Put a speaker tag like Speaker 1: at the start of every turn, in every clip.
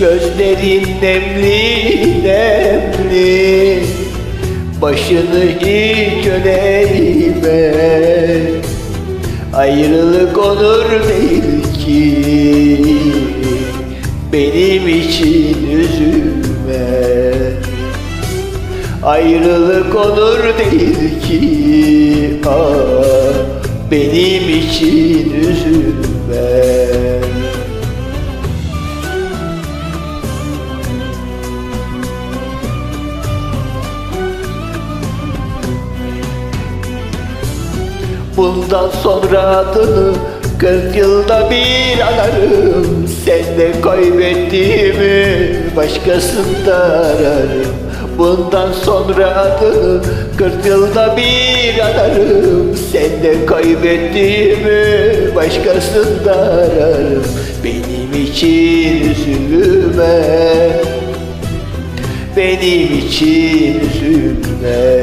Speaker 1: Gözlerin nemli nemli. Başını hiç öneğime Ayrılık onur değil ki Benim için üzülme. Ayrılık onur değil ki ah, Benim için üzülme Bundan sonra adını Kırk yılda bir anarım Sen de kaybettiğimi Başkasında ararım. Bundan sonra adını Kırk yılda bir anarım Sen de kaybettiğimi Başkasında ararım. Benim için üzülme Benim için üzülme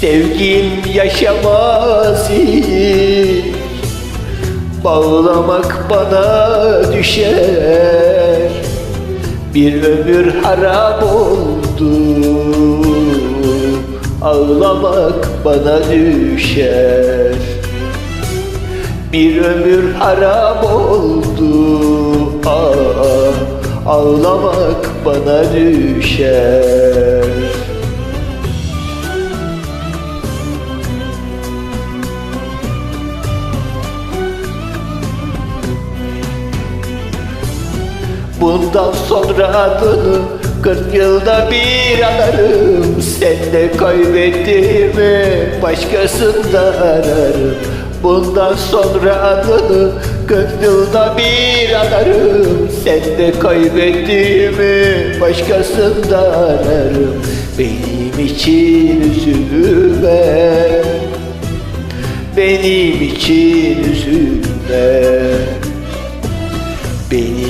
Speaker 1: Sevgim yaşamaz hiç. Bağlamak bana düşer. Bir ömür harap oldu. Ağlamak bana düşer. Bir ömür harap oldu. Ah, Ağlamak bana düşer Bundan sonra adını Kırk yılda bir anarım Sen de kaybettiğimi Başkasında ararım. Bundan sonra adını Kırk yılda bir anarım Sen de kaybettiğimi Başkasında ararım. Benim için üzülme. Benim için üzülme. Benim